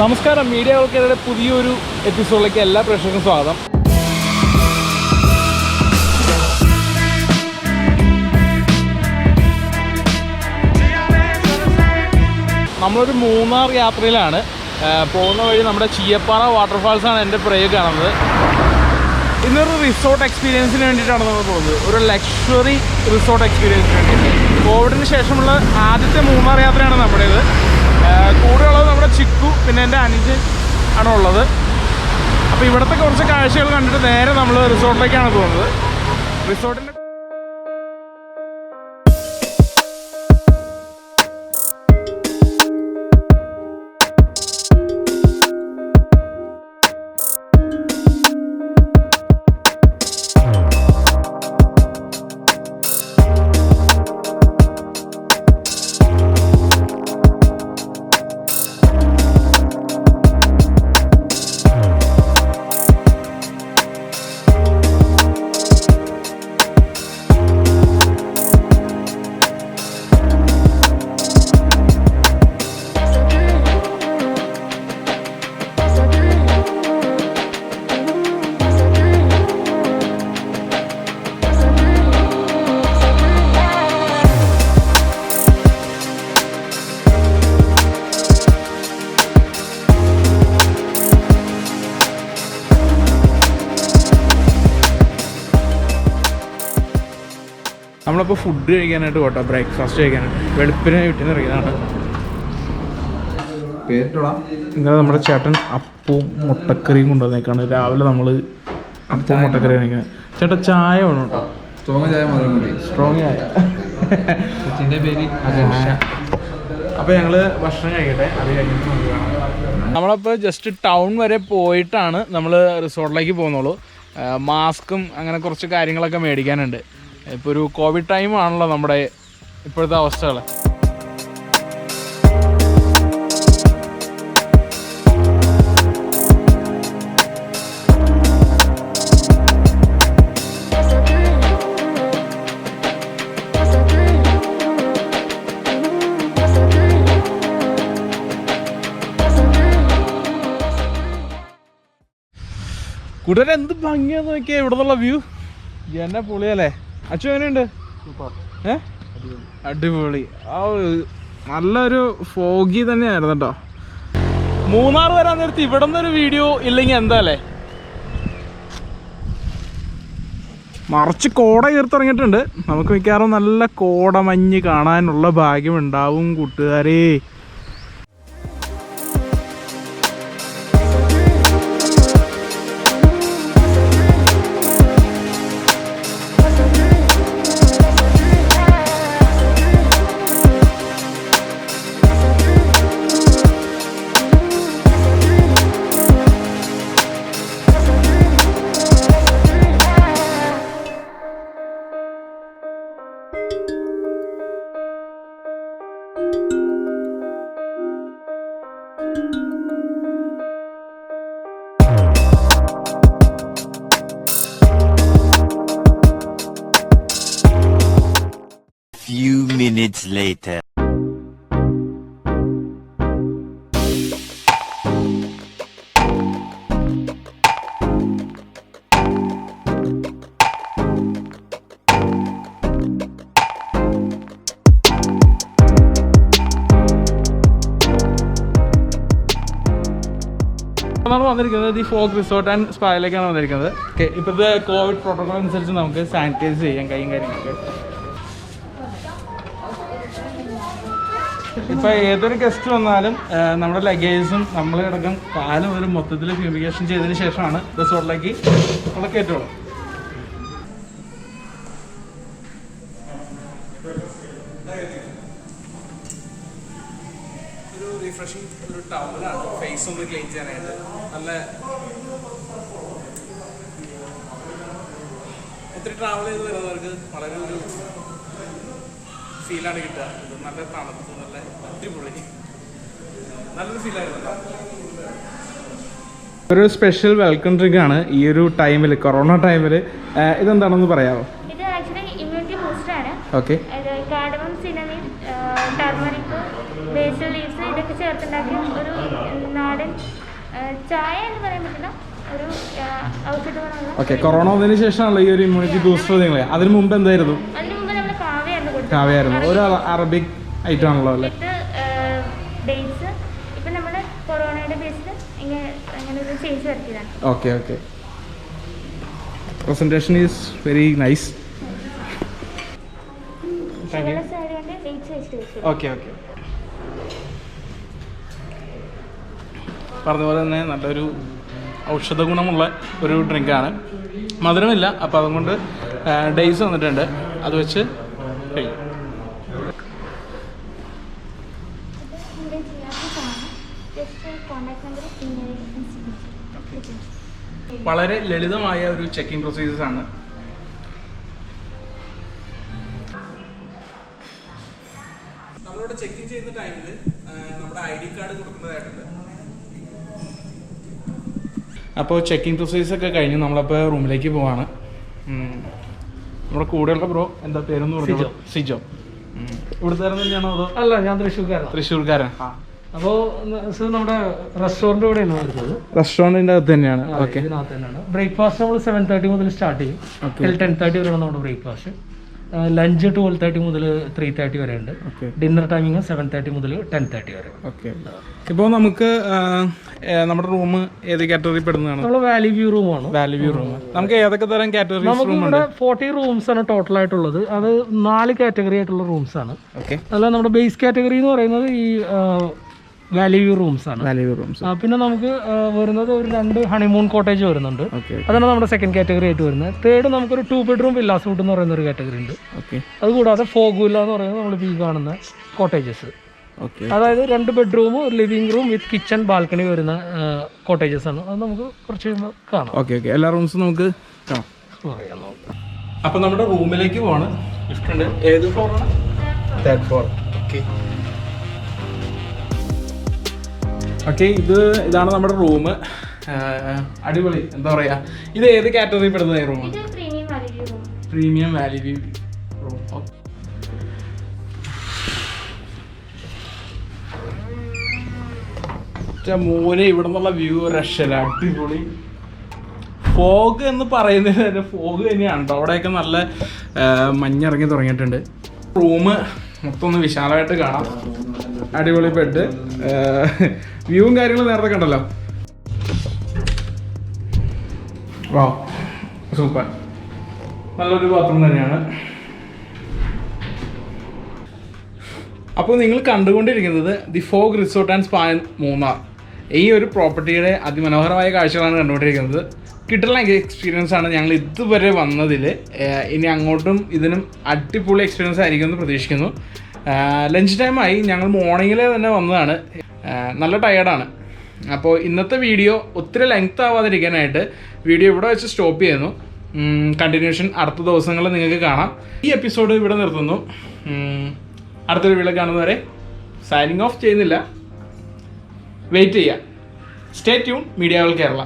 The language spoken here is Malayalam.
നമസ്കാരം. മീഡിയ മീഡിയകൾക്കെതിരെ പുതിയൊരു എപ്പിസോഡിലേക്ക് എല്ലാ പ്രേക്ഷകർക്കും സ്വാഗതം. നമ്മളൊരു മൂന്നാർ യാത്രയിലാണ്. പോകുന്ന വഴി നമ്മുടെ ചീയപ്പാറ വാട്ടർഫാൾസാണ് എന്റെ പ്രേയ കാണുന്നത്. ഇന്നൊരു റിസോർട്ട് എക്സ്പീരിയൻസിന് വേണ്ടിയിട്ടാണ് നമ്മൾ പോകുന്നത്. ഒരു ലക്ഷറി റിസോർട്ട് എക്സ്പീരിയൻസിന് വേണ്ടി കോവിഡിന് ശേഷമുള്ള ആദ്യത്തെ മൂന്നാർ യാത്രയാണ് നമ്മുടേത്. കൂടെയുള്ളത് നമ്മുടെ ചിക്കു പിന്നെ എന്റെ അനുജൻ ആണ് ഉള്ളത്. അപ്പോൾ ഇവിടുത്തെ കുറച്ച് കാഴ്ചകൾ കണ്ടിട്ട് നേരെ നമ്മൾ റിസോർട്ടിലേക്കാണ് പോകുന്നത്. റിസോർട്ടിന്റെ നമ്മളിപ്പോൾ ഫുഡ് കഴിക്കാനായിട്ട് പോട്ടോ ബ്രേക്ക്ഫാസ്റ്റ് കഴിക്കാനായിട്ട്. വെളുപ്പിന് വീട്ടിൽ നിന്ന് ഇറങ്ങിയതാണ് ഇന്നലെ നമ്മുടെ ചേട്ടൻ അപ്പവും മുട്ടക്കറിയും കൊണ്ടുവന്നേക്കാണ്. രാവിലെ നമ്മൾ അപ്പവും മുട്ടക്കറി കഴിക്കുന്നത് ചേട്ടാ ചായ വേണം? കേട്ടോ സ്ട്രോങ് ചായ സ്ട്രോങ് ചായ. അപ്പോൾ ഞങ്ങൾ ഭക്ഷണം കഴിക്കട്ടെ. അത് കഴിഞ്ഞിട്ട് നമുക്ക് കാണാം. നമ്മളപ്പോൾ ജസ്റ്റ് ടൗൺ വരെ പോയിട്ടാണ് നമ്മൾ റിസോർട്ടിലേക്ക് പോകുന്നുള്ളൂ. മാസ്കും അങ്ങനെ കുറച്ച് കാര്യങ്ങളൊക്കെ മേടിക്കാനുണ്ട്. ഇപ്പോൾ ഒരു കോവിഡ് ടൈം ആണല്ലോ നമ്മുടെ ഇപ്പോഴത്തെ അവസ്ഥകൾ കൂടുതലെന്ത് ഭംഗിയാന്ന് നോക്കിയാ ഇവിടെ നിന്നുള്ള വ്യൂ എന്നെ പൊളിയല്ലേ? അച്ചു എങ്ങനെയുണ്ട്? അടിപൊളി. ആ നല്ലൊരു ഫോഗി തന്നെയായിരുന്നു കേട്ടോ. മൂന്നാർ വരാൻ നേരത്ത് ഇവിടെ നിന്നൊരു വീഡിയോ ഇല്ലെങ്കിൽ എന്താ അല്ലേ? മറിച്ച് കോട കീർത്തിറങ്ങിയിട്ടുണ്ട് നമുക്ക് മിക്കവാറും നല്ല കോടമഞ്ഞ് കാണാനുള്ള ഭാഗ്യം ഉണ്ടാവും കൂട്ടുകാരേ. Minutes later. നമ്മൾ വന്നിരിക്കുന്നത് ഈ ഫോക്ക് റിസോർട്ട് ആൻഡ് സ്പായിലേക്കാണ് വന്നിരിക്കുന്നത് ഓക്കെ ഇപ്പോഴത്തെ കോവിഡ് പ്രോട്ടോകോൾ അനുസരിച്ച് നമുക്ക് സാനിറ്റൈസ് ചെയ്യാം കൈയും കാര്യങ്ങളൊക്കെ ഇപ്പൊ ഏതൊരു ഗസ്റ്റ് വന്നാലും നമ്മുടെ ലഗേജും നമ്മളടക്കം കാലം ഒരു മൊത്തത്തിൽ ഫ്യൂമിഗേഷൻ ചെയ്തതിന് ശേഷമാണ് റിസോർട്ടിലേക്ക് നമ്മളെ കയറ്റുള്ളൂ ഒരു ഒരു ഫേസ് ഒന്ന് ക്ലീൻ ചെയ്യാനായിട്ട്. നല്ല ഒത്തിരി ട്രാവൽ ചെയ്ത് വരുന്നവർക്ക് വളരെ ഒരു ഫീലാണ് കിട്ടുക. ഇത് നല്ല തണുപ്പ് നല്ല അടിപൊളി. നല്ലൊരു ഫീലായിരുന്നു ഒരു സ്പെഷ്യൽ വെൽക്കം ഡ്രിങ്ക് ആണ് ഈ ഒരു ടൈമിൽ കൊറോണ ടൈമിൽ ഇതെന്താണെന്ന് പറയാമോ ഇത് ആക്ച്വലി ഇമ്മ്യൂണിറ്റി ബൂസ്റ്റർ ആണ്. ഓക്കെ ഇത് cardamom cinnamon turmeric basil leaves ഇതൊക്കെ ചേർത്തുണ്ടാക്കിയ ഒരു നാടൻ ചായ എന്ന് പറയാൻ പറ്റില്ല. ഒരു ഔഷധമാണ് ഓക്കെ കൊറോണ വന്നതിന് ശേഷമാണല്ലോ ഈ ഒരു ഇമ്മ്യൂണിറ്റി ബൂസ്റ്റർ നിങ്ങൾ അതിന് മുമ്പ് എന്തായിരുന്നു? കാവയായിരുന്നു. ഒരു അറബിക് ഐറ്റം ആണല്ലോ അല്ലേ? Okay okay presentation is very nice okay okay പറഞ്ഞ പോലെ തന്നെ നല്ലൊരു ഔഷധ ഗുണമുള്ള ഒരു ഡ്രിങ്കാണ് മധുരമില്ല അപ്പോൾ അതുകൊണ്ട് ഡേയ്സ് വന്നിട്ടുണ്ട്. അത് വെച്ച് കഴിയും വളരെ ലളിതമായ ഒരു ചെക്കിംഗ് പ്രൊസീജിയേഴ്സ് ആണ്. നമ്മളിവിടെ ചെക്കിംഗ് ചെയ്യുന്ന ടൈമിൽ നമ്മുടെ ഐ ഡി കാർഡ് കൊടുക്കുന്നതായിട്ടുണ്ട്. അപ്പോൾ ചെക്കിംഗ് പ്രൊസീജിയേഴ്സ് ഒക്കെ കഴിഞ്ഞ് നമ്മളപ്പോൾ റൂമിലേക്ക് പോവാണ്. നമ്മുടെ കൂടെയുള്ള ബ്രോ എന്താ പേരെന്ന് പറഞ്ഞു സിജോ. ഉം. ഇവിടുത്തെ തന്നെയാണോ അതോ? അല്ല ഞാൻ തൃശ്ശൂർക്കാരൻ തൃശ്ശൂർക്കാരൻ അപ്പോ നമ്മുടെ റെസ്റ്റോറന്റ് കൂടെയാണ് വരുന്നത്? റെസ്റ്റോറന്റിന്റെ അകത്ത് തന്നെയാണ്. ഇതിനകത്ത് തന്നെയാണ്. ബ്രേക്ക്ഫാസ്റ്റ് നമ്മൾ സെവൻ തേർട്ടി മുതൽ സ്റ്റാർട്ട് ചെയ്യും. ടെൻ തേർട്ടി വരെയാണ് നമ്മുടെ ബ്രേക്ക്ഫാസ്റ്റ്. ലഞ്ച് ട്വൽവ് തേർട്ടി മുതൽ ത്രീ തേർട്ടി വരെ ഉണ്ട് ഡിന്നർ ടൈമിങ് സെവൻ തേർട്ടി മുതൽ ടെൻ തേർട്ടി വരെ. ഓക്കെ ഇപ്പോൾ നമുക്ക് നമ്മുടെ റൂം ഏത് കാറ്റഗറി പെടുന്നതാണ്? നമ്മൾ വാലി വ്യൂ ആണ്. വാല്യൂ വ്യൂ റൂം നമുക്ക് ഏതൊക്കെ തരം കാറ്റഗറി നമുക്ക് ഇവിടെ ഫോർട്ടി റൂംസ് ആണ് ടോട്ടൽ ആയിട്ടുള്ളത്. അത് നാല് കാറ്റഗറി ആയിട്ടുള്ള റൂംസ് ആണ്. ഓക്കെ അല്ല നമ്മുടെ ബേസ് കാറ്റഗറി എന്ന് പറയുന്നത് ഈ വാലി വ്യൂ റൂംസ് ആണ്. വാല്യൂ റൂംസ് പിന്നെ നമുക്ക് വരുന്നത് ഒരു രണ്ട് ഹണിമൂൺ കോട്ടേജ് വരുന്നുണ്ട്. അതാണ് നമ്മുടെ സെക്കൻഡ് കാറ്റഗറി ആയിട്ട് വരുന്നത്. തേർഡ് നമുക്കൊരു ടു ബെഡ്റൂം വില്ലാസ് ഫുഡ് എന്ന് പറയുന്ന ഒരു കാറ്റഗറി ഉണ്ട്. ഓക്കെ അതുകൂടാതെ ഫോഗുല എന്ന് പറയുന്നത് നമ്മൾ ഈ കാണുന്ന കോട്ടേജസ് ഓക്കെ അതായത് രണ്ട് ബെഡ്റൂം ഒരു living room with kitchen balcony വരുന്ന കോട്ടേജസ് ആണ്. അത് നമുക്ക് കുറച്ച് കഴിയുമ്പോൾ കാണാം. ഓക്കെ ഓക്കെ എല്ലാ റൂംസും നമുക്ക് കാണാം. അപ്പോൾ നമ്മുടെ റൂമിലേക്ക് പോവാണ്. ലിഫ്റ്റ് ഉണ്ട്. ഏത് ഫ്ലോറാണ് തേർഡ് ഫ്ലോർ ഓക്കെ ഓക്കെ ഇത് ഇതാണ് നമ്മുടെ റൂം അടിപൊളി. എന്താ പറയാ? ഇത് ഏത് കാറ്റഗറി പെടുന്ന റൂം ഇത് പ്രീമിയം വാലിഡി റൂം വ്യൂ മോനെ ഇവിടെ നിന്നുള്ള വ്യൂ രക്ഷല അടിപൊളി. ഫോഗ് എന്ന് പറയുന്നത് തന്നെ ഫോഗ് തന്നെയാണ് കേട്ടോ അവിടെയൊക്കെ നല്ല മഞ്ഞിറങ്ങി തുടങ്ങിയിട്ടുണ്ട്. റൂം മൊത്തം വിശാലമായിട്ട് കാണാം. അടിപൊളി ബെഡ് വ്യൂവും കാര്യങ്ങളും നേരത്തെ കണ്ടല്ലോ. വാ സൂപ്പർ നല്ലൊരു ബാത്റൂം തന്നെയാണ്. അപ്പോൾ നിങ്ങൾ കണ്ടുകൊണ്ടിരിക്കുന്നത് the fog resort and spa Munnar. ഈ ഒരു പ്രോപ്പർട്ടിയുടെ അതിമനോഹരമായ കാഴ്ചകളാണ് കണ്ടുകൊണ്ടിരിക്കുന്നത്. കിട്ടുന്ന എക്സ്പീരിയൻസ് ആണ് ഞങ്ങൾ ഇതുവരെ വന്നതിൽ ഇനി അങ്ങോട്ടും ഇതിനും അടിപൊളി എക്സ്പീരിയൻസ് ആയിരിക്കും എന്ന് പ്രതീക്ഷിക്കുന്നു. ലഞ്ച് ടൈമായി ഞങ്ങൾ മോർണിംഗിലെ തന്നെ വന്നതാണ്. നല്ല ടയേർഡാണ് അപ്പോൾ ഇന്നത്തെ വീഡിയോ ഒത്തിരി ലെങ്ത് ആവാതിരിക്കാനായിട്ട് വീഡിയോ ഇവിടെ വെച്ച് സ്റ്റോപ്പ് ചെയ്യുന്നു. കണ്ടിന്യൂഷൻ അടുത്ത ദിവസങ്ങളിൽ നിങ്ങൾക്ക് കാണാം. ഈ എപ്പിസോഡ് ഇവിടെ നിർത്തുന്നു. അടുത്തൊരു വീഡിയോ കാണുന്നവരെ സൈനിങ് ഓഫ് ചെയ്യുന്നില്ല. വെയിറ്റ് ചെയ്യുക സ്റ്റേ ട്യൂൺ മീഡിയ കേരള